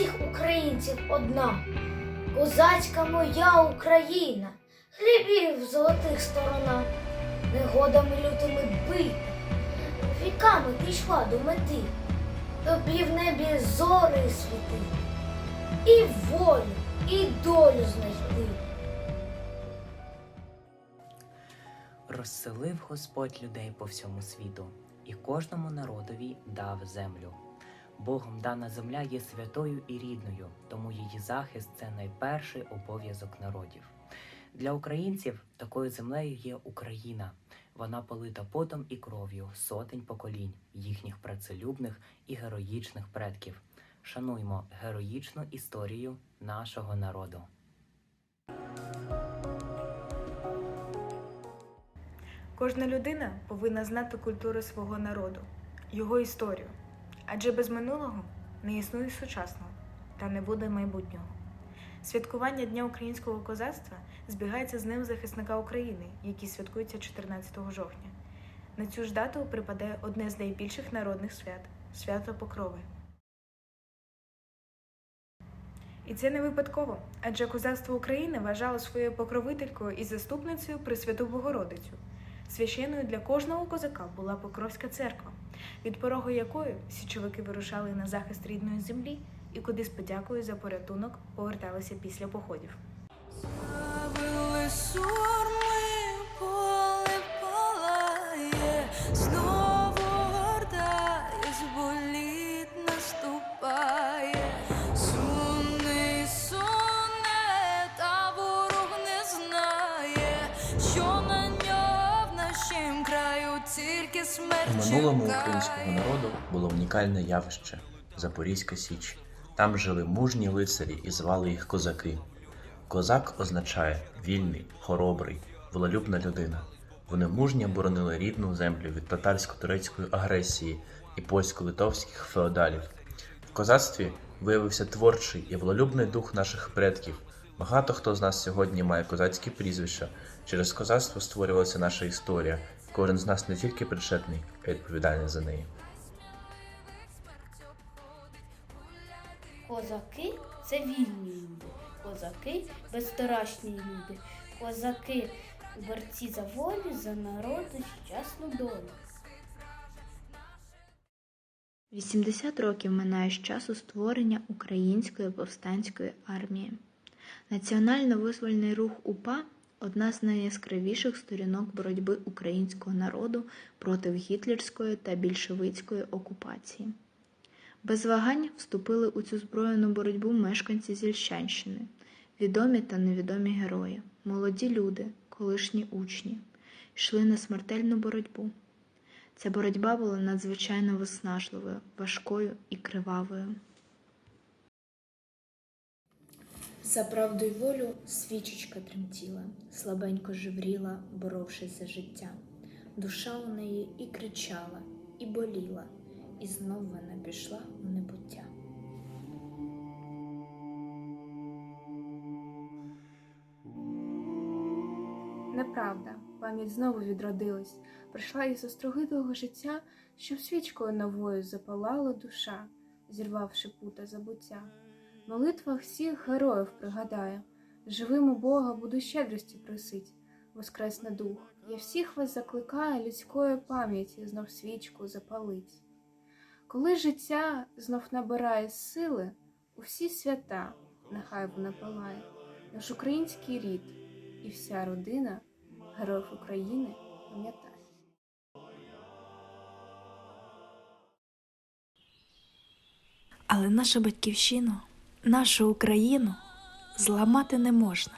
всіх українців одна, козацька моя Україна, хлібів в золотих сторонах, негодами лютими бити, віками пішла до мети, тобі в небі зори світи, і волю, і долю знайти. Розселив Господь людей по всьому світу і кожному народові дав землю. Богом дана земля є святою і рідною, тому її захист це найперший обов'язок народів. Для українців такою землею є Україна. Вона полита потом і кров'ю сотень поколінь їхніх працелюбних і героїчних предків. Шануймо героїчну історію нашого народу. Кожна людина повинна знати культуру свого народу, його історію. Адже без минулого не існує сучасного та не буде майбутнього. Святкування Дня українського козацтва збігається з Днем захисника України, який святкується 14 жовтня. На цю ж дату припадає одне з найбільших народних свят свято Покрови. І це не випадково, адже козацтво України вважало своєю покровителькою і заступницею Пресвяту Богородицю. Священною для кожного козака була Покровська церква, від порогу якої січовики вирушали на захист рідної землі і куди з подякою за порятунок поверталися після походів. Суне, суне, та ворог не знає, що У минулому українського народу було унікальне явище Запорізька Січ. Там жили мужні лицарі і звали їх козаки. Козак означає вільний, хоробрий, волелюбна людина. Вони мужньо боронили рідну землю від татарсько-турецької агресії і польсько-литовських феодалів. В козацтві виявився творчий і волелюбний дух наших предків. Багато хто з нас сьогодні має козацькі прізвища. Через козацтво створювалася наша історія. Кожен з нас не тільки причетний, а й відповідальний за неї. Козаки це вільні люди, козаки безстрашні люди, козаки борці за волю, за народу, щасну долю. 80 років минає з часу створення Української повстанської армії. Національно-визвольний рух УПА одна з найяскравіших сторінок боротьби українського народу проти гітлерської та більшовицької окупації. Без вагань вступили у цю збройну боротьбу мешканці Зільщанщини, відомі та невідомі герої, молоді люди, колишні учні, йшли на смертельну боротьбу. Ця боротьба була надзвичайно виснажливою, важкою і кривавою. За правду й волю свічечка тремтіла, слабенько жевріла, боровшись за життя. Душа у неї і кричала, і боліла, і знов вона пішла у небуття. Неправда, пам'ять знову відродилась, прийшла із острогидого життя, щоб свічкою новою запалала душа, зірвавши пута забуття. В молитвах всіх героїв пригадаю, живим у Бога буду щедрості просить, воскресне дух. Я всіх вас закликаю людської пам'яті знов свічку запалить. Коли життя знов набирає сили, у всі свята, нехай вона палає, наш український рід і вся родина героїв України пам'ятає. Але нашу батьківщину, нашу Україну зламати не можна.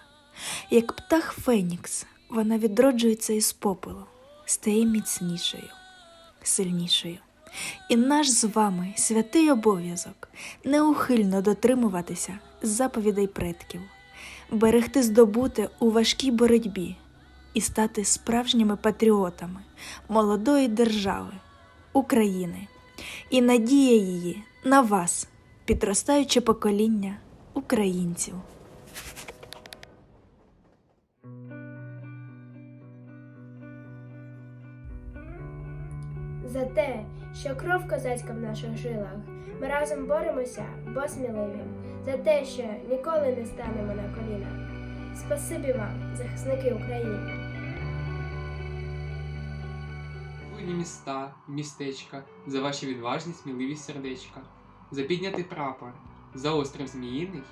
Як птах Фенікс, вона відроджується із попелу, стає міцнішою, сильнішою. І наш з вами святий обов'язок неухильно дотримуватися заповідей предків, берегти здобуте у важкій боротьбі і стати справжніми патріотами молодої держави, України, і надія її на вас, підростаюче покоління українців. За те, що кров козацька в наших жилах, ми разом боремося, бо сміливі, за те, що ніколи не станемо на коліна. Спасибі вам, захисники України. Буйні міста, містечка, за ваші відважні сміливі сердечка, за піднятий прапор, за острів Зміїний.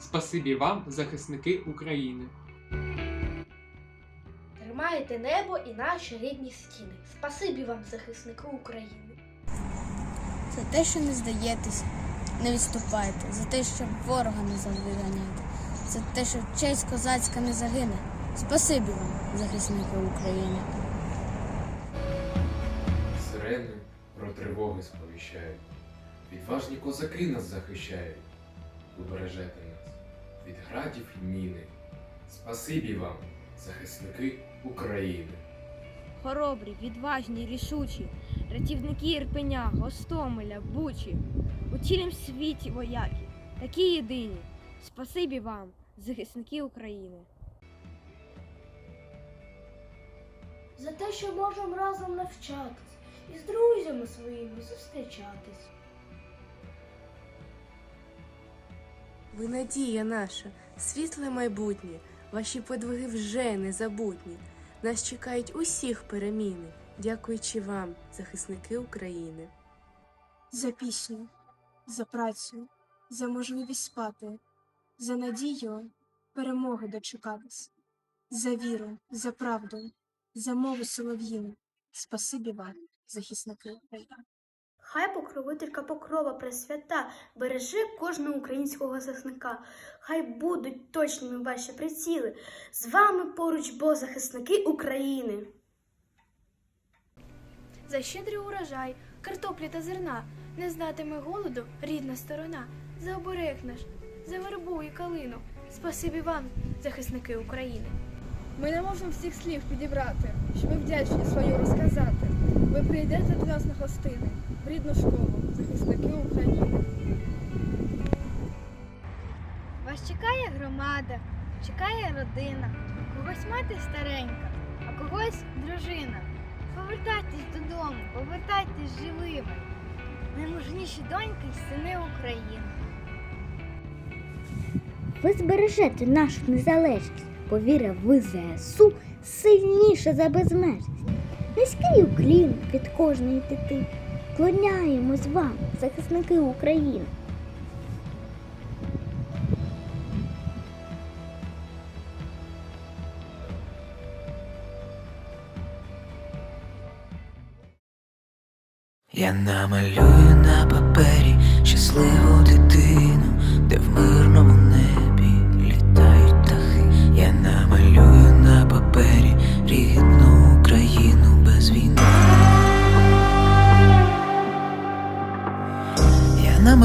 Спасибі вам, захисники України. Тримаєте небо і наші рідні стіни. Спасибі вам, захисники України. За те, що не здаєтесь, не відступаєте, за те, що ворога не завжди за те, що честь козацька не загине. Спасибі вам, захисники України. Сирени про тривоги сповіщають. Відважні козаки нас захищають. Ви бережете нас від градів і міни. Спасибі вам, захисники України. Хоробрі, відважні, рішучі, рятівники Ірпеня, Гостомеля, Бучі, у цілім світі вояки, такі єдині. Спасибі вам, захисники України. За те, що можемо разом навчатись і з друзями своїми зустрічатись. Ви надія наша, світле майбутнє, ваші подвиги вже незабутні. Нас чекають усіх переміни, дякуючи вам, захисники України. За пісню, за працю, за можливість спати, за надію перемоги дочекатись, за віру, за правду, за мову солов'їну. Спасибі вам, захисники України. Хай покровителька покрова пресвята береже кожного українського захисника. Хай будуть точними ваші приціли. З вами поруч бо захисники України. За щедрий урожай, картоплі та зерна, не знатиме голоду рідна сторона. За оберег наш, за вербу і калину. Спасибі вам, захисники України. Ми не можемо всіх слів підібрати, щоб вдячні свою розказати. Ви прийдете до нас на гостини, в рідну школу, захисники України. Вас чекає громада, чекає родина, когось мати старенька, а когось дружина. Повертайтесь додому, повертайтесь живими. Найможніші доньки й сини України. Ви збережете нашу незалежність, бо віра в ЗСУ сильніша за безмежність. Низький уклін від кожної дитини. Клоняємось вам, захисники України. Я намалюю на папері щасливу дитину, де в мирному небі